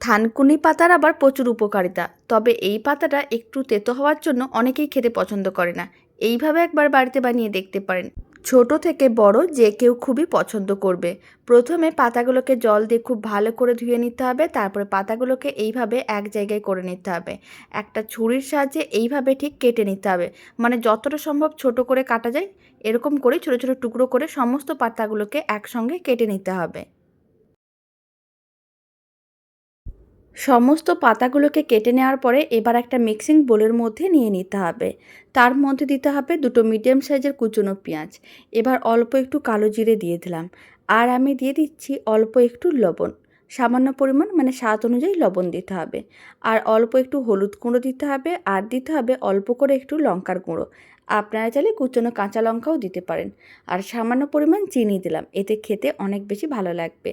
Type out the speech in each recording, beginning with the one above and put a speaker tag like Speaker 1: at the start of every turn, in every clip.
Speaker 1: থানকুনি পাতার আবার প্রচুর উপকারিতা, তবে এই পাতাটা একটু তেতো হওয়ার জন্য অনেকেই খেতে পছন্দ করে না। এইভাবে একবার বাড়িতে বানিয়ে দেখতে পারেন। ছোট থেকে বড় যে কেউ খুবই পছন্দ করবে। প্রথমে পাতাগুলোকে জল দিয়ে খুব ভালো করে ধুয়ে নিতে হবে, তারপরে পাতাগুলোকে এইভাবে এক জায়গায় করে নিতে হবে। একটা ছুরির সাহায্যে এইভাবে ঠিক কেটে নিতে হবে। মানে যতটা সম্ভব ছোট করে কাটা যায়, এরকম করে ছোটো ছোটো টুকরো করে সমস্ত পাতাগুলোকে একসঙ্গে কেটে নিতে হবে। সমস্ত পাতাগুলোকে কেটে নেওয়ার পরে এবার একটা মিক্সিং বোলের মধ্যে নিয়ে নিতে হবে। তার মধ্যে দিতে হবে দুটো মিডিয়াম সাইজের কুচনো পেঁয়াজ। এবার অল্প একটু কালো জিরে দিয়ে দিলাম। আর আমি দিয়ে দিচ্ছি অল্প একটু লবণ। সামান্য পরিমাণ মানে স্বাদ অনুযায়ী লবণ দিতে হবে। আর অল্প একটু হলুদ গুঁড়ো দিতে হবে আর দিতে হবে অল্প করে একটু লঙ্কার গুঁড়ো। আপনারা চাইলে কুচনো কাঁচা লঙ্কাও দিতে পারেন। আর সামান্য পরিমাণ চিনি দিলাম, এতে খেতে অনেক বেশি ভালো লাগবে।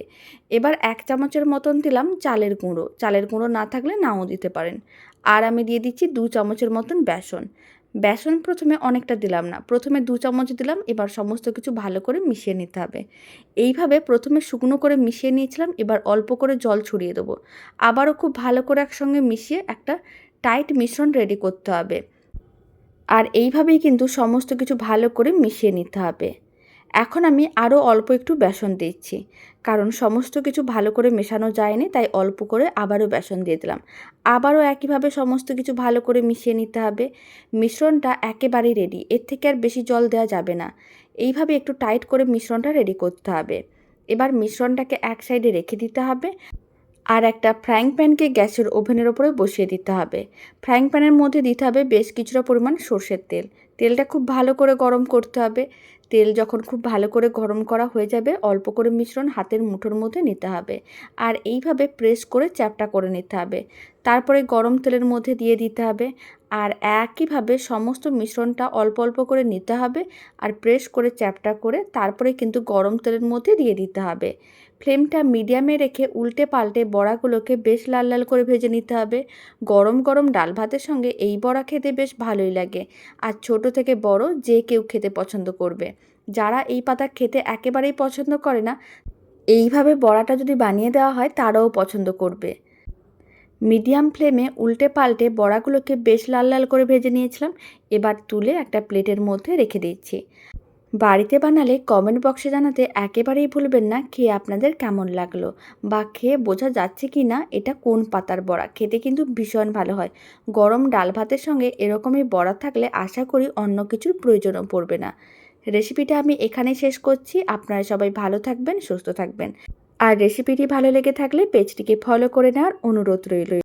Speaker 1: এবার এক চামচের মতন দিলাম চালের গুঁড়ো। চালের গুঁড়ো না থাকলে নাও দিতে পারেন। আর আমি দিয়ে দিচ্ছি দু চামচের মতন বেসন। বেসন প্রথমে অনেকটা দিলাম না। প্রথমে দু চামচ দিলাম, এবার সমস্ত কিছু ভালো করে মিশিয়ে নিতে হবে। এইভাবে প্রথমে শুকনো করে মিশিয়ে নিয়েছিলাম, এবার অল্প করে জল ছড়িয়ে দেবো। আবারও খুব ভালো করে একসঙ্গে মিশিয়ে একটা টাইট মিশ্রণ রেডি করতে হবে। আর এইভাবেই কিন্তু সমস্ত কিছু ভালো করে মিশিয়ে নিতে হবে। এখন আমি আরও অল্প একটু বেসন দিচ্ছি। কারণ সমস্ত কিছু ভালো করে মেশানো যায়নি, তাই অল্প করে আবারও বেসন দিয়ে দিলাম। আবারও একইভাবে সমস্ত কিছু ভালো করে মিশিয়ে নিতে হবে। মিশ্রণটা একেবারেই রেডি এর থেকে আর বেশি জল দেওয়া যাবে না। এইভাবে একটু টাইট করে মিশ্রণটা রেডি করতে হবে। এবার মিশ্রণটাকে এক সাইডে রেখে দিতে হবে। আর একটা ফ্রাইং প্যানকে গ্যাসের ওভেনের ওপরে বসিয়ে দিতে হবে। ফ্রাইং প্যানের মধ্যে দিতে হবে বেশ কিছুটা পরিমাণ সর্ষের তেল। তেলটা খুব ভালো করে গরম করতে হবে। তেল যখন খুব ভালো করে গরম করা হয়ে যাবে, অল্প করে মিশ্রণ হাতের মুঠোর মধ্যে নিতে হবে। আর এইভাবে প্রেস করে চ্যাপটা করে নিতে হবে। তারপরে গরম তেলের মধ্যে দিয়ে দিতে হবে। আর একইভাবে সমস্ত মিশ্রণটা অল্প অল্প করে নিতে হবে আর প্রেস করে চ্যাপটা করে তারপরে কিন্তু গরম তেলের মধ্যে দিয়ে দিতে হবে। ফ্লেমটা মিডিয়ামে রেখে উল্টে পাল্টে বড়াগুলোকে বেশ লাল লাল করে ভেজে নিতে হবে। গরম গরম ডাল ভাতের সঙ্গে এই বড়া খেতে বেশ ভালোই লাগে। আর ছোট থেকে বড় যে কেউ খেতে পছন্দ করবে। যারা এই পাতা খেতে একেবারেই পছন্দ করে না, এইভাবে বড়াটা যদি বানিয়ে দেওয়া হয় তারাও পছন্দ করবে। মিডিয়াম ফ্লেমে উল্টে পাল্টে বড়াগুলোকে বেশ লাল লাল করে ভেজে নিয়েছিলাম। এবার তুলে একটা প্লেটের মধ্যে রেখে দিচ্ছি। বাড়িতে বানালে কমেন্ট বক্সে জানাতে একেবারেই ভুলবেন না খেয়ে আপনাদের কেমন লাগল বা খেয়ে বোঝা যাচ্ছে কি না এটা কোন পাতার বড়া। খেতে কিন্তু ভীষণ ভালো হয়। গরম ডাল ভাতের সঙ্গে এরকমই বড়া থাকলে আশা করি অন্য কিছুর প্রয়োজনও পড়বে না। রেসিপিটা আমি এখানেই শেষ করছি। আপনারা সবাই ভালো থাকবেন, সুস্থ থাকবেন। আর রেসিপিটি ভালো লেগে থাকলে পেজটিকে ফলো করে নেওয়ার অনুরোধ রইল।